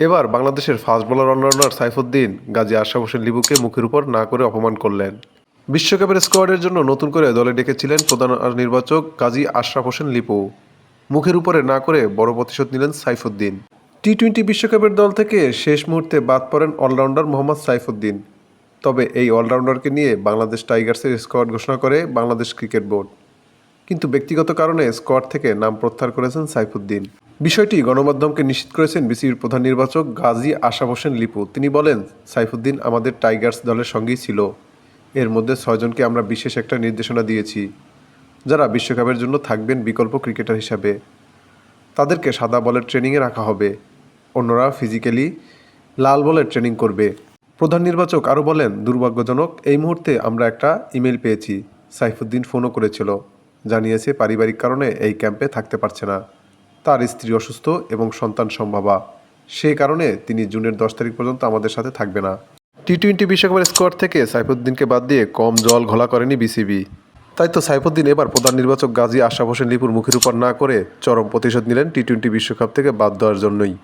এবার বাংলাদেশের fast bowler allrounder Saifuddin Gazi Ashraf Hossain লিপুকে মুখের উপর না করে অপমান করলেন। বিশ্বকাপের স্কোয়াডের জন্য নতুন করে দলে ডেকেছিলেন প্রধান নির্বাচক গাজী আশরাফ হোসেন লিপু। মুখের উপরে না করে বড় প্রতিশোধ নিলেন সাইফুদ্দিন। টি টোয়েন্টি বিশ্বকাপের দল থেকে শেষ মুহূর্তে বাদ পড়েন অলরাউন্ডার মোহাম্মদ সাইফুদ্দিন। তবে এই অলরাউন্ডারকে নিয়ে বাংলাদেশ টাইগার্সের স্কোয়াড ঘোষণা করে বাংলাদেশ ক্রিকেট বোর্ড। কিন্তু ব্যক্তিগত কারণে স্কোয়াড থেকে নাম প্রত্যাহার করেছেন সাইফুদ্দিন। বিষয়টি গণমাধ্যমকে নিশ্চিত করেছেন বিসিবির প্রধান নির্বাচক গাজী আশাফ হোসেন লিপু। তিনি বলেন, সাইফুদ্দিন আমাদের টাইগার্স দলের সঙ্গেই ছিল। এর মধ্যে ছয়জনকে আমরা বিশেষ একটা নির্দেশনা দিয়েছি। যারা বিশ্বকাপের জন্য থাকবেন বিকল্প ক্রিকেটার হিসাবে। তাদেরকে সাদা বলের ট্রেনিংয়ে রাখা হবে। অন্যরা ফিজিক্যালি লাল বলের ট্রেনিং করবে। প্রধান নির্বাচক আরও বলেন, দুর্ভাগ্যজনক এই মুহূর্তে আমরা একটা ইমেল পেয়েছি। সাইফুদ্দিন ফোনও করেছিল। জানিয়েছে, পারিবারিক কারণে এই ক্যাম্পে থাকতে পারছে না। তার স্ত্রী অসুস্থ এবং সন্তান সম্ভাবা। সেই কারণে তিনি জুনের দশ তারিখ পর্যন্ত আমাদের সাথে থাকবে না। টি টোয়েন্টি বিশ্বকাপের স্কোয়াড থেকে সাইফুদ্দিনকে বাদ দিয়ে কম জল ঘোলা করেনি বিসিবি। তাই তো সাইফুদ্দিন এবার প্রধান নির্বাচক গাজী আশরাফ হোসেন লিপুর মুখের উপর না করে চরম প্রতিশোধ নিলেন টি টোয়েন্টি বিশ্বকাপ থেকে বাদ দেওয়ার জন্যই।